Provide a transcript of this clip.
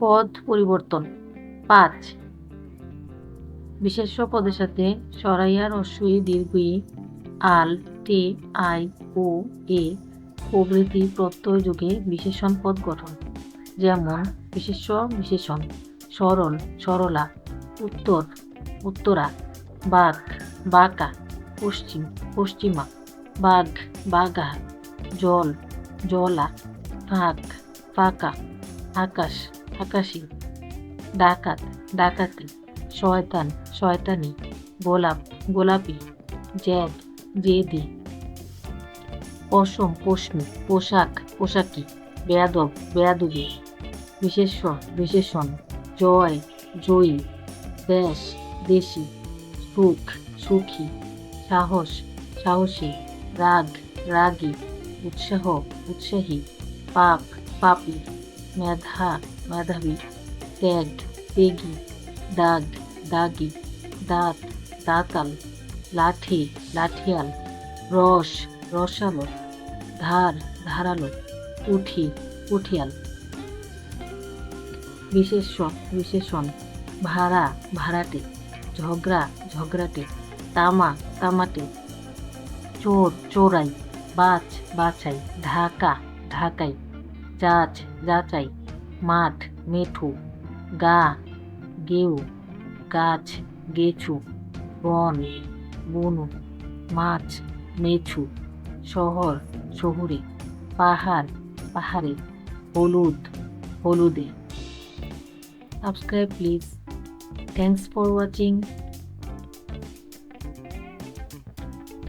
পদ পরিবর্তন। পাঁচ। বিশেষ্য পদের সাথে সরাইয়া রস্যই দীর্ঘই আল তে আই, ও, এ প্রভৃতি প্রত্যয় যুগে বিশেষণ পদ গঠন। যেমন বিশেষ্য, বিশেষণ, সরল, সরলা, উত্তর, উত্তরা, বাঘ, বাঁকা, পশ্চিম, পশ্চিমা, বাঘ, বাঘা, জল, জলা, ফাঁক, ফাঁকা, আকাশ। আকাশী, ডাকাত, ডাকাতি, শয়তান, শয়তানি, গোলাপ, গোলাপি, জ্যাদ, জেদি পশম পশমি, পোশাক, পোশাকি, বেয়াদব, বেয়াদবি, বিশেষ্য, বিশেষণ, জয়, জয়ী, দেশ, দেশি, সুখ, সুখী, সাহস, সাহসী, রাগ, রাগী, উৎসাহ, উৎসাহী, পাপ, পাপী। মেধা, মেধাবী, ত্যাগ ত্যাগী দাগ, দাগি, দাঁত, দাঁতাল, লাঠি, লাঠিয়াল, রস, রসালো, ধার, ধারালো, উঠি, উঠিয়াল। বিশেষ্য, বিশেষণ, ভাড়া, ভাড়াটে, ঝগড়া, ঝগড়াটে, তামা, তামাটে, চোর, চোরাই, বাছ, বাছাই, ঢাকা, ঢাকাই। যাচ যাচাই, মাঠ, মেঠু, গা, গেউ, গাছ, গেছু, বন, বনু, মাছ, মেছু, শহর, শহুরে, পাহাড়, পাহাড়ে, হলুদ, হলুদে। Subscribe please thanks for watching